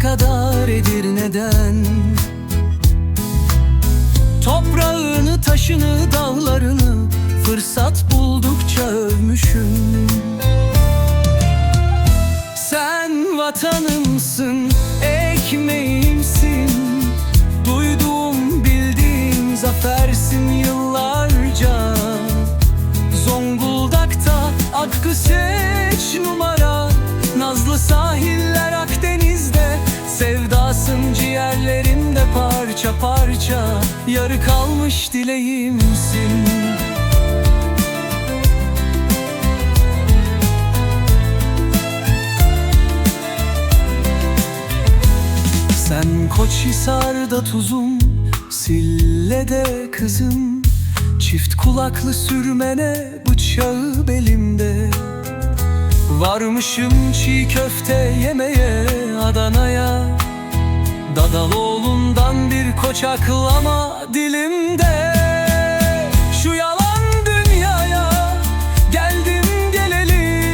kadar Edirne'den Toprağını, taşını, dağlarını Fırsat buldukça övmüşüm. Sen vatanımsın, ekmeğimsin. Duyduğum, bildiğim zafersin yıllarca. Zonguldak'ta Hakkı seç Sevdasın ciğerlerimde parça parça. Yarı kalmış dileğimsin. Sen Koçhisar'da tuzum Sille'de kızım. Çift kulaklı sürmene bıçağı belimde. Varmışım çiğ köfte yemeye Adana'ya Dadaloğlu'ndan bir koçaklama dilimde. Şu yalan dünyaya geldim geleli.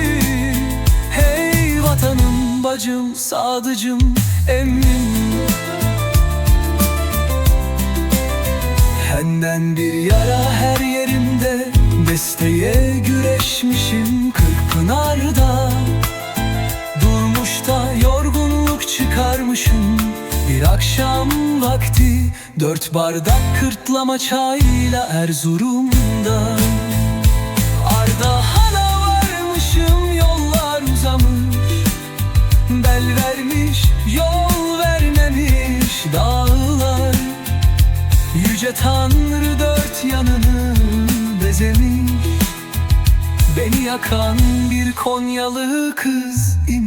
Hey vatanım bacım sadıcım emmim Henden bir yara her yerimde. Desteğe güreşmişim akşam vakti Dört bardak kırtlama çayla Erzurum'da. Ardahan'a varmışım yollar uzamış. Bel vermiş yol vermemiş dağlar. Yüce Tanrı dört yanını bezemiş. Beni yakan bir Konyalı kız imiş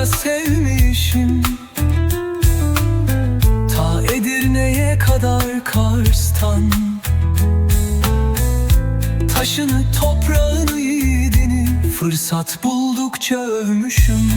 boya sevmişim. Ta Edirne'ye kadar Kars'tan. Taşını toprağını yiğidini Fırsat buldukça övmüşüm